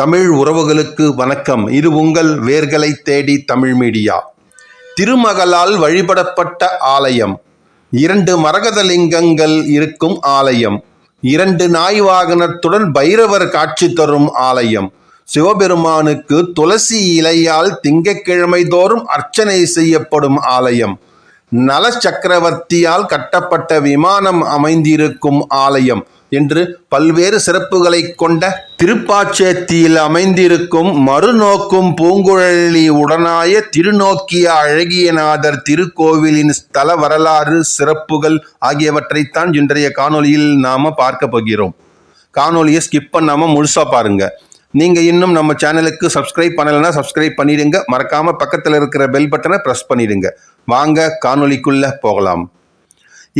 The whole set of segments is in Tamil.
தமிழ் உறவுகளுக்கு வணக்கம். இது உங்கள் வேர்களை தேடி தமிழ் மீடியா. திருமகளால் வழிபடப்பட்ட ஆலயம். இரண்டு மரகதலிங்கங்கள் இருக்கும் ஆலயம். இரண்டு நாய் வாகனத்துடன் பைரவர் காட்சி தரும் ஆலயம். சிவபெருமானுக்கு துளசி இலையால் திங்கட்கிழமை தோறும் அர்ச்சனை செய்யப்படும் ஆலயம். நல சக்கரவர்த்தியால் கட்டப்பட்ட விமானம் அமைந்திருக்கும் ஆலயம் என்று பல்வேறு சிறப்புகளை கொண்ட திருப்பாச்சேத்தியில் அமைந்திருக்கும் மறுநோக்கும் பூங்குழலி உடனாய திருநோக்கிய அழகியநாதர் திருக்கோவிலின் ஸ்தல வரலாறு சிறப்புகள் ஆகியவற்றைத்தான் இன்றைய காணொலியில் நாம் பார்க்க போகிறோம். காணொலியை ஸ்கிப் பண்ணாமல் முழுசாக பாருங்க. நீங்கள் இன்னும் நம்ம சேனலுக்கு சப்ஸ்கிரைப் பண்ணலைன்னா சப்ஸ்கிரைப் பண்ணிடுங்க. மறக்காம பக்கத்தில் இருக்கிற பெல் பட்டனை ப்ரெஸ் பண்ணிடுங்க. வாங்க காணொலிக்குள்ளே போகலாம்.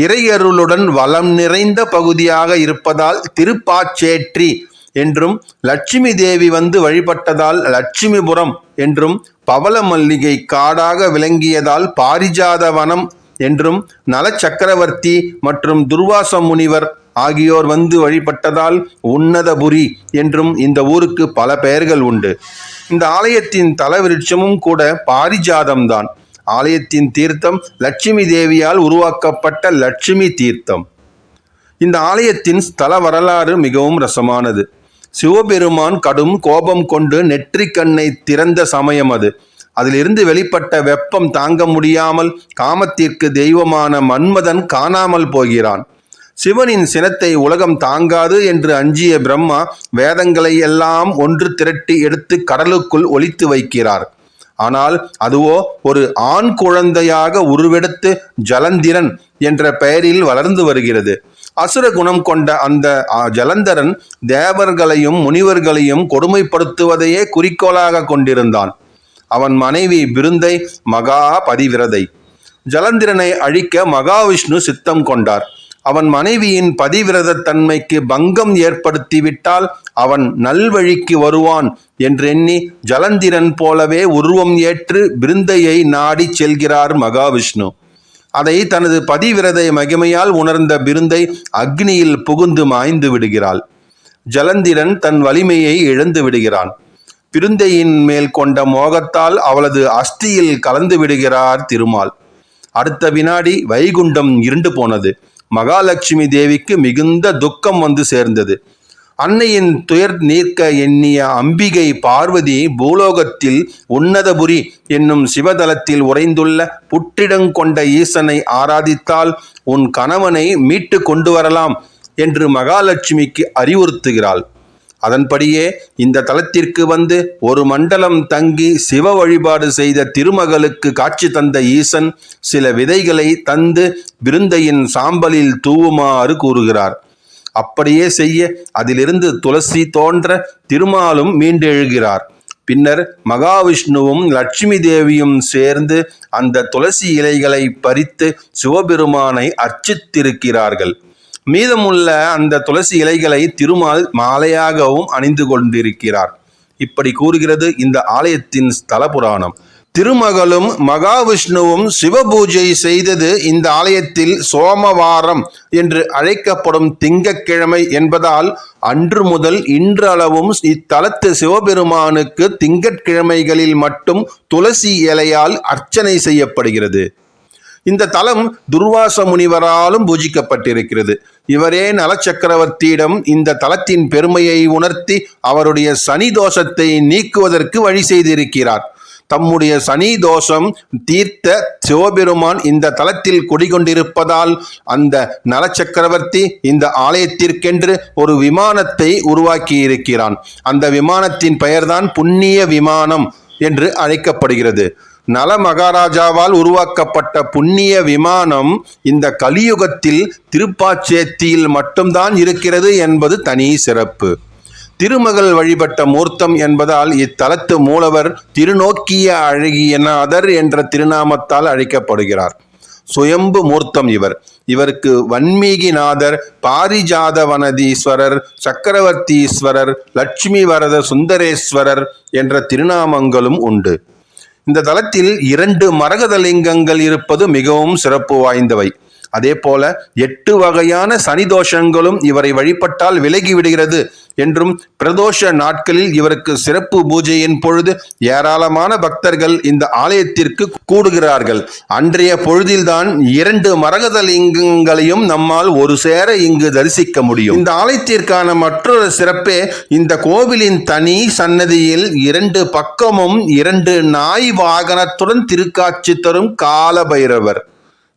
இறையருளுடன் வளம் நிறைந்த பகுதியாக இருப்பதால் திருப்பாச்சேற்றி என்றும் லட்சுமி தேவி வந்து வழிபட்டதால் லட்சுமிபுரம் என்றும் பவள மல்லிகை காடாக விளங்கியதால் பாரிஜாத வனம் என்றும் நலச்சக்கரவர்த்தி மற்றும் துர்வாச முனிவர் ஆகியோர் வந்து வழிபட்டதால் உன்னதபுரி என்றும் இந்த ஊருக்கு பல பெயர்கள் உண்டு. இந்த ஆலயத்தின் தலவிருட்சமும் கூட பாரிஜாதம்தான். ஆலயத்தின் தீர்த்தம் லட்சுமி தேவியால் உருவாக்கப்பட்ட லட்சுமி தீர்த்தம். இந்த ஆலயத்தின் ஸ்தல வரலாறு மிகவும் ரசமானது. சிவபெருமான் கடும் கோபம் கொண்டு நெற்றிக்கண்ணை திறந்த சமயம் அது. அதிலிருந்து வெளிப்பட்ட வெப்பம் தாங்க முடியாமல் காமத்திற்கு தெய்வமான மன்மதன் காணாமல் போகிறான். சிவனின் சினத்தை உலகம் தாங்காது என்று அஞ்சிய பிரம்மா வேதங்களை எல்லாம் ஒன்று திரட்டி எடுத்து கடலுக்குள் ஒழித்து வைக்கிறார். ஆனால் அதுவோ ஒரு ஆண் குழந்தையாக உருவெடுத்து ஜலந்திரன் என்ற பெயரில் வளர்ந்து வருகிறது. அசுர குணம் கொண்ட அந்த ஜலந்தரன் தேவர்களையும் முனிவர்களையும் கொடுமைப்படுத்துவதையே குறிக்கோளாக கொண்டிருந்தான். அவன் மனைவி பிருந்தை மகா பதிவிரதை. ஜலந்திரனை அழிக்க மகாவிஷ்ணு சித்தம் கொண்டார். அவன் மனைவியின் பதிவிரத தன்மைக்கு பங்கம் ஏற்படுத்திவிட்டால் அவன் நல்வழிக்கு வருவான் என்றெண்ணி ஜலந்திரன் போலவே உருவம் ஏற்று பிருந்தையை நாடி செல்கிறார் மகாவிஷ்ணு. அதை தனது பதிவிரதை மகிமையால் உணர்ந்த பிருந்தை அக்னியில் புகுந்து மாய்ந்து விடுகிறாள். ஜலந்திரன் தன் வலிமையை இழந்து விடுகிறான். பிருந்தையின் மேல் கொண்ட மோகத்தால் அவளது அஸ்தியில் கலந்து விடுகிறார் திருமால். அடுத்த வினாடி வைகுண்டம் இருண்டு போனது. மகாலட்சுமி தேவிக்கு மிகுந்த துக்கம் வந்து சேர்ந்தது. அன்னையின் துயர் நீர்க்க எண்ணிய அம்பிகை பார்வதி பூலோகத்தில் உன்னதபுரி என்னும் சிவதலத்தில் உறைந்துள்ள புற்றிடங்கொண்ட ஈசனை ஆராதித்தால் உன் கணவனை மீட்டு கொண்டு வரலாம் என்று மகாலட்சுமிக்கு அறிவுறுத்துகிறாள். அதன்படியே இந்த தலத்திற்கு வந்து ஒரு மண்டலம் தங்கி சிவ வழிபாடு செய்த திருமகளுக்கு காட்சி தந்த ஈசன் சில விதைகளை தந்து விருந்தையின் சாம்பலில் தூவுமாறு கூறுகிறார். அப்படியே செய்ய அதிலிருந்து துளசி தோன்ற திருமாலும் மீண்டெழுகிறார். பின்னர் மகாவிஷ்ணுவும் லட்சுமி தேவியும் சேர்ந்து அந்த துளசி இலைகளை பறித்து சிவபெருமானை அர்ச்சித்திருக்கிறார்கள். மீதமுள்ள அந்த துளசி இலைகளை திருமால் மாலையாகவும் அணிந்து கொண்டிருக்கிறார். இப்படி கூறுகிறது இந்த ஆலயத்தின் ஸ்தல புராணம் திருமகளும் மகாவிஷ்ணுவும் சிவபூஜை செய்தது இந்த ஆலயத்தில் சோமவாரம் என்று அழைக்கப்படும் திங்கட்கிழமை என்பதால் அன்று முதல் இன்றளவும் இத்தலத்து சிவபெருமானுக்கு திங்கட்கிழமைகளில் மட்டும் துளசி இலையால் அர்ச்சனை செய்யப்படுகிறது. இந்த தலம் துர்வாச முனிவராலும் பூஜிக்கப்பட்டிருக்கிறது. இவரே நலச்சக்கரவர்த்தியிடம் இந்த தலத்தின் பெருமையை உணர்த்தி அவருடைய சனி தோஷத்தை நீக்குவதற்கு வழி செய்திருக்கிறார். தம்முடைய சனி தோஷம் தீர்த்த சிவபெருமான் இந்த தலத்தில் குடிகொண்டிருப்பதால் அந்த நலச்சக்கரவர்த்தி இந்த ஆலயத்திற்கென்று ஒரு விமானத்தை உருவாக்கி இருக்கிறான் அந்த விமானத்தின் பெயர்தான் புண்ணிய விமானம் என்று அழைக்கப்படுகிறது. நல மகாராஜாவால் உருவாக்கப்பட்ட புண்ணிய விமானம் இந்த கலியுகத்தில் திருப்பாச்சேத்தியில் மட்டும்தான் இருக்கிறது என்பது தனி சிறப்பு. திருமகள் வழிபட்ட மூர்த்தம் என்பதால் இத்தலத்து மூலவர் திருநோக்கிய அழகியநாதர் என்ற திருநாமத்தால் அழைக்கப்படுகிறார். சுயம்பு மூர்த்தம் இவர். இவருக்கு வன்மீகிநாதர் பாரிஜாதவனதீஸ்வரர் சக்கரவர்த்தீஸ்வரர் லட்சுமி வரத சுந்தரேஸ்வரர் என்ற திருநாமங்களும் உண்டு. இந்த தலத்தில் இரண்டு மரகதலிங்கங்கள் இருப்பது மிகவும் சிறப்பு வாய்ந்தவை. அதே போல எட்டு வகையான சனி தோஷங்களும் இவரை வழிபட்டால் விலகி விடுகிறது. என்றும் பிரதோஷ நாட்களில் இவருக்கு சிறப்பு பூஜையின் பொழுது ஏராளமான பக்தர்கள் இந்த ஆலயத்திற்கு கூடுகிறார்கள். அன்றைய பொழுதில்தான் இரண்டு மரகத லிங்கங்களையும் நம்மால் ஒரு சேர இங்கு தரிசிக்க முடியும். இந்த ஆலயத்திற்கான மற்றொரு சிறப்பே இந்த கோவிலின் தனி சன்னதியில் இரண்டு பக்கமும் இரண்டு நாய் வாகனத்துடன் திருக்காட்சி தரும் காலபைரவர்.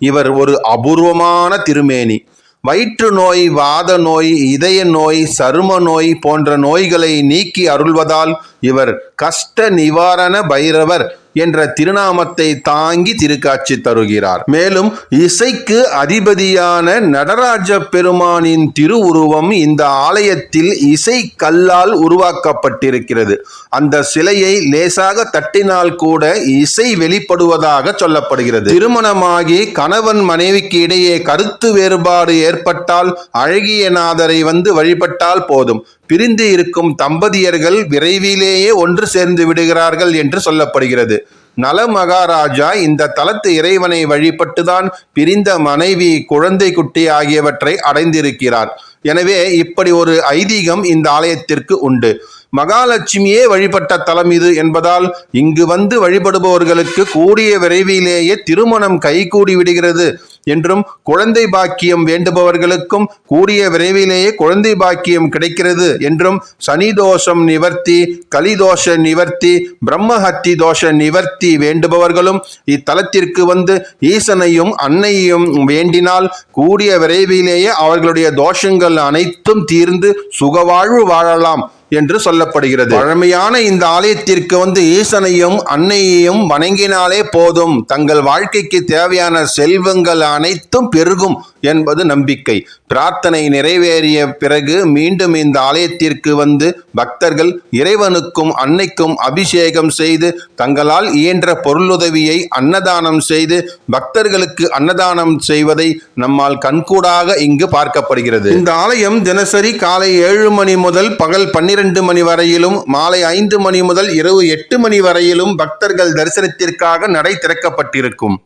இவர் ஒரு அபூர்வமான திருமேனி. வயிற்று நோய் வாத நோய் இதய நோய் சரும நோய் போன்ற நோய்களை நீக்கி அருள்வதால் இவர் கஷ்ட நிவாரண பைரவர் என்ற திருநாமத்தை தாங்கி திருக்காட்சி தருகிறார். மேலும் இசைக்கு அதிபதியான நடராஜ பெருமானின் திருவுருவம் இந்த ஆலயத்தில் இசை கல்லால் உருவாக்கப்பட்டிருக்கிறது. அந்த சிலையை லேசாக தட்டினால் கூட இசை வெளிப்படுவதாக சொல்லப்படுகிறது. திருமணமாகி கணவன் மனைவிக்கு இடையே கருத்து வேறுபாடு ஏற்பட்டால் அழகிய நாதரை வந்து வழிபட்டால் போதும். பிரிந்து இருக்கும் தம்பதியர்கள் விரைவிலே விரைவிலேயே ஒன்று சேர்ந்து விடுகிறார்கள் என்று சொல்லப்படுகிறது. நல மகாராஜா இந்த தலத்து இறைவனை வழிபட்டுதான் பிரிந்த மனைவி குழந்தை குட்டி ஆகியவற்றை அடைந்திருக்கிறார். எனவே இப்படி ஒரு ஐதீகம் இந்த ஆலயத்திற்கு உண்டு. மகாலட்சுமியே வழிபட்ட தலம் இது என்பதால் இங்கு வந்து வழிபடுபவர்களுக்கு கூடிய விரைவிலேயே திருமணம் கைகூடி விடுகிறது. என்றும் குழந்தை பாக்கியம் வேண்டுபவர்களுக்கும் கூடிய விரைவிலேயே குழந்தை பாக்கியம் கிடைக்கிறது என்றும் சனி தோஷம் நிவர்த்தி கலிதோஷ நிவர்த்தி பிரம்மஹத்தி தோஷ நிவர்த்தி வேண்டுபவர்களும் இத்தலத்திற்கு வந்து ஈசனையும் அன்னையையும் வேண்டினால் கூடிய விரைவிலேயே அவர்களுடைய தோஷங்கள் அனைத்தும் தீர்ந்து சுகவாழ்வு வாழலாம். என்று சொல்லப்படுகிறது. பழமையான இந்த ஆலயத்திற்கு வந்து ஈசனையும் அன்னையையும் வணங்கினாலே போதும். தங்கள் வாழ்க்கைக்கு தேவையான செல்வங்கள் அனைத்தும் பெருகும் என்பது நம்பிக்கை. பிரார்த்தனை நிறைவேறிய பிறகு மீண்டும் இந்த ஆலயத்திற்கு வந்து பக்தர்கள் இறைவனுக்கும் அன்னைக்கும் அபிஷேகம் செய்து தங்களால் இயன்ற பொருளுதவியை அன்னதானம் செய்து பக்தர்களுக்கு அன்னதானம் செய்வதை நம்மால் கண்கூடாக இங்கு பார்க்கப்படுகிறது. இந்த ஆலயம் தினசரி காலை ஏழு மணி முதல் பகல் பன்னிரண்டு மணி வரையிலும் மாலை ஐந்து மணி முதல் இரவு எட்டு மணி வரையிலும் பக்தர்கள் தரிசனத்திற்காக நடை திறக்கப்பட்டிருக்கும்.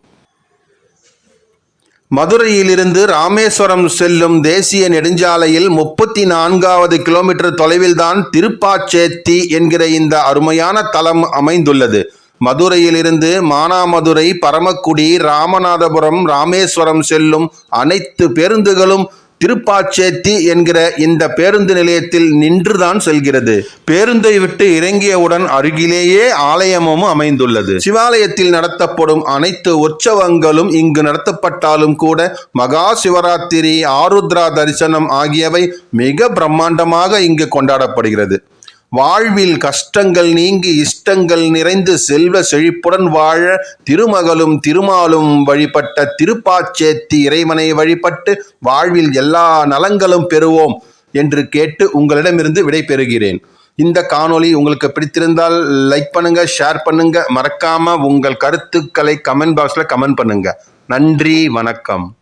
மதுரையிலிருந்து ராமேஸ்வரம் செல்லும் தேசிய நெடுஞ்சாலையில் முப்பத்தி நான்காவது கிலோமீட்டர் தொலைவில்தான் திருப்பாச்சேத்தி என்கிற இந்த அருமையான தலம் அமைந்துள்ளது. மதுரையிலிருந்து மானாமதுரை பரமக்குடி ராமநாதபுரம் ராமேஸ்வரம் செல்லும் அனைத்து பேருந்துகளும் திருப்பாச்சேத்தி என்கிற இந்த பேருந்து நிலையத்தில் நின்றுதான் செல்கிறது. பேருந்தை விட்டு இறங்கியவுடன் அருகிலேயே ஆலயமும் அமைந்துள்ளது. சிவாலயத்தில் நடத்தப்படும் அனைத்து உற்சவங்களும் இங்கு நடத்தப்பட்டாலும் கூட மகா சிவராத்திரி ஆருத்ரா தரிசனம் ஆகியவை மிக பிரம்மாண்டமாக இங்கு கொண்டாடப்படுகிறது. வாழ்வில் கஷ்டங்கள் நீங்கி இஷ்டங்கள் நிறைந்து செல்வ செழிப்புடன் வாழ திருமகளும் திருமாலும் வழிபட்ட திருப்பாச்சேத்தி இறைவனை வழிபட்டு வாழ்வில் எல்லா நலங்களும் பெறுவோம் என்று கேட்டு உங்களிடமிருந்து விடை பெறுகிறேன். இந்த காணொளி உங்களுக்கு பிடித்திருந்தால் லைக் பண்ணுங்க ஷேர் பண்ணுங்க. மறக்காம உங்கள் கருத்துக்களை கமெண்ட் பாக்ஸில் கமெண்ட் பண்ணுங்க. நன்றி வணக்கம்.